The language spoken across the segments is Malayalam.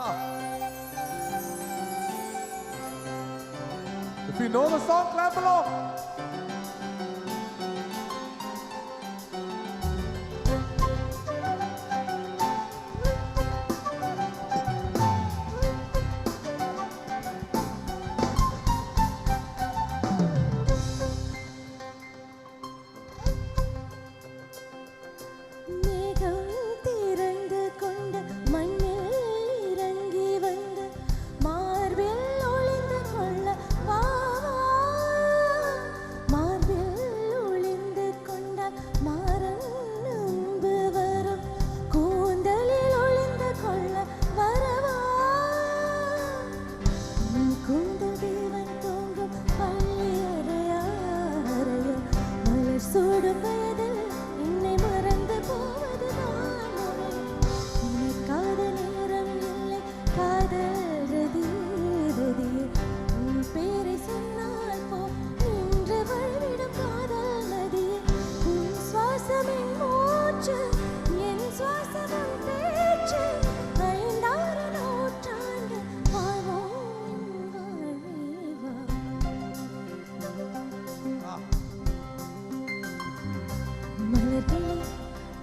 If you know the song, clap along. மலர்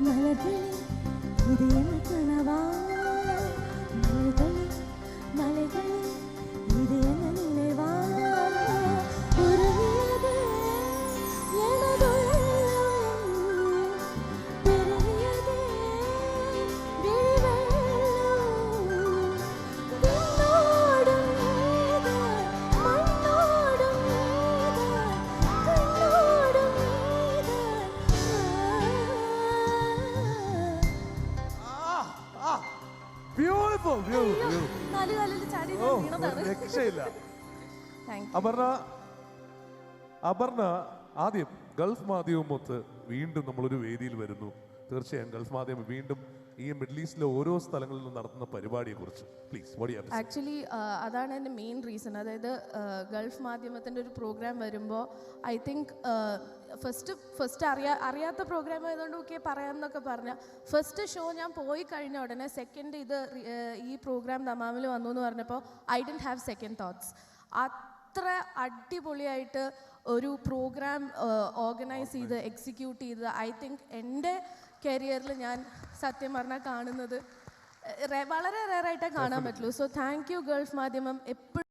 மலர்களே இது என் கனவா ബ്യൂട്ടിഫുൾ beautiful. നാല് കാലിൽ ചാടി ഓ വീണതാണ്. രക്ഷയില്ല. അപർണ അപർണ ആദ്യം ഗൾഫ് മാധ്യമമൊത്ത് വീണ്ടും നമ്മളൊരു വേദിയിൽ വരുന്നു. തീർച്ചയായും ഗൾഫ് മാധ്യമം വീണ്ടും ഈ മിഡിൽ ഈസ്റ്റിലെ ഓരോ സ്ഥലങ്ങളിലും നടത്തുന്ന പരിപാടിയെ കുറിച്ച് പ്ലീസ് ആക്ച്വലി അതാണ് എന്റെ മെയിൻ റീസൺ അതായത് ഗൾഫ് മാധ്യമത്തിന്റെ ഒരു പ്രോഗ്രാം വരുമ്പോൾ ഐ തിങ്ക് ഫസ്റ്റ് ഫസ്റ്റ് അറിയാ അറിയാത്ത പ്രോഗ്രാം ആയതുകൊണ്ട് ഓക്കെ പറയാമെന്നൊക്കെ പറഞ്ഞ. ഫസ്റ്റ് ഷോ ഞാൻ പോയി കഴിഞ്ഞ ഉടനെ സെക്കൻഡ് ഇത് ഈ പ്രോഗ്രാം തമാമിൽ വന്നു എന്ന് പറഞ്ഞപ്പോൾ I don't have second thoughts അത്ര അടിപൊളിയായിട്ട് ഒരു പ്രോഗ്രാം ഓർഗനൈസ് ചെയ്ത് എക്സിക്യൂട്ട് ചെയ്ത് ഐ തിങ്ക് എന്റെ കരിയറിൽ ഞാൻ സത്യം പറഞ്ഞാൽ കാണുന്നത്. വളരെ റെയറായിട്ടേ കാണാൻ പറ്റുള്ളൂ. സോ താങ്ക് യു ഗൾഫ് മാധ്യമം. എപ്പോഴും